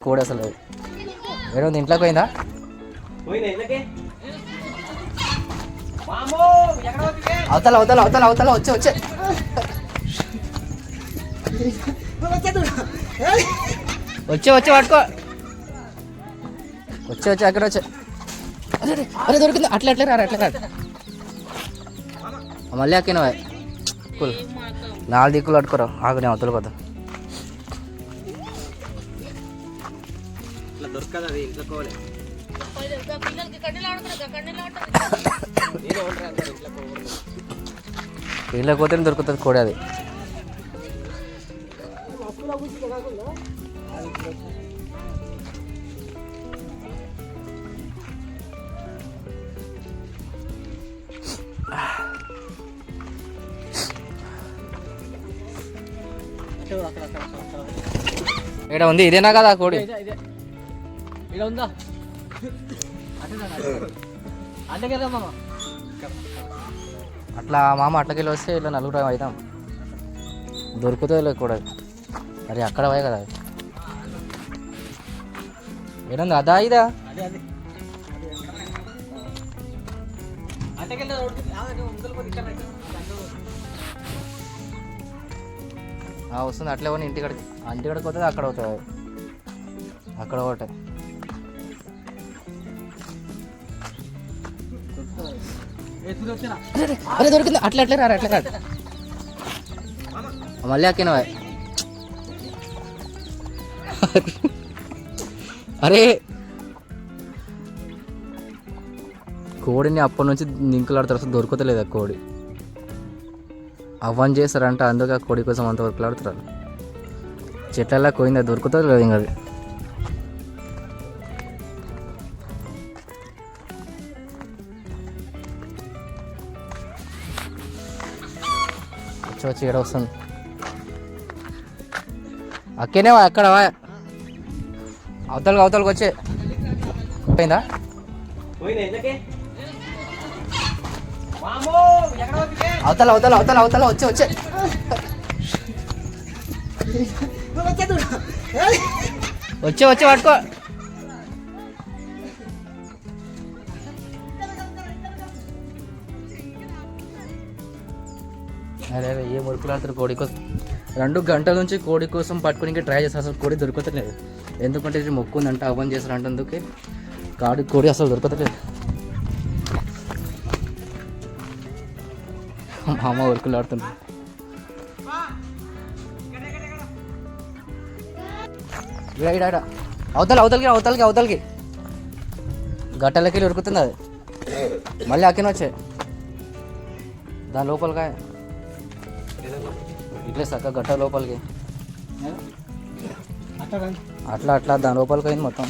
కోడి అసలు. వేరే ఇంట్లోకి పోయిందా? అవతల అవతల అవతల అవతల వచ్చే వచ్చే. వచ్చే వచ్చే పట్టుకో. వచ్చే వచ్చే అక్కడ వచ్చే. అరే దొరికింది. అట్లా అట్లా రారు అట్లా రారు. మళ్ళీ అక్కిన కూల్. నాలుగు దిక్కులు పట్టుకోరా. ఆగు నేను అవతల కదా ఉంటాను అందరు ఇంట్లో పోకూడదు వీళ్ళకి పోతే దొరుకుతుంది కోడి అది ఇక్కడ ఉంది ఇదేనా కదా కోడి ఉందా? మామ. అట్లా మామ అట్లకెళ్ళి వస్తే ఇలా నలుగురు అవుతాం. దొరుకుతుంది లేదు కూడా. అరే అక్కడ పోయి కదా. ఏడుంది? అదా ఇదా? వస్తుంది. అట్లే పోనీ ఇంటికాడికి. ఇంటికాడికి పోతుంది అక్కడ అవుతుంది అక్కడ ఒకటి అరే దొరికింది. అట్లా అట్లా రారు అట్లా రారు. మళ్ళీ అక్కిన అరే కోడిని అప్పటి నుంచి నింకులాడతారు అసలు దొరుకుతలేదు ఆ కోడి? అవ్వని చేస్తారంట అందుకే ఆ కోడి కోసం అంత వరకులాడుతారు చెట్లల్లో కోయింది దొరుకుతుంది లేదు ఇంకా వచ్చి వచ్చి ఇక్కడ వస్తుంది. అక్కనే ఎక్కడ అవతలకి అవతలకి వచ్చే. పోయిందా? అవతల అవతల అవతల అవతల వచ్చే వచ్చే. వచ్చే వచ్చే పట్టుకో. అరే ఏ మురుకులు కోడి కోసం? రెండు గంటల నుంచి కోడి కోసం పట్టుకుని ట్రై చేస్తారు. అసలు కోడి దొరకతలేదు ఎందుకంటే ఇది మొక్కు ఉందంట అవన్ చేస్తారు అంటందుకే కాడి కోడి అసలు దొరకతలేదు మా అమ్మ ఉరుకులు ఆడుతుంది ఈడ, అవతలి అవతల అవతలకి అవతలకి అవతలకి. గట్టలకి వెళ్ళి ఉరుకుతుంది అది. మళ్ళీ అక్కిన వచ్చే. దాని లోపలికి ఇట్లే సక్క గట్ట లోపలికి. అట్లా. అట్లా దాని లోపలికి అయింది మొత్తం.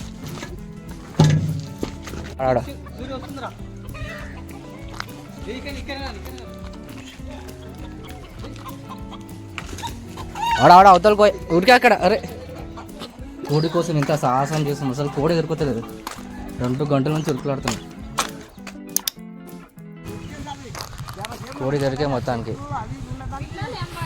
ఆడ. ఆడ ఆడ అవతలకి పోయి. ఊరికే అక్కడ. అరే. కోడి కోసం ఇంత సాహసం చేస్తుంది అసలు కోడి దొరుకుతలేదు రెండు గంటల నుంచి ఉరుకులాడుతుంది. కోడి దొరికే మొత్తానికి. ఎంత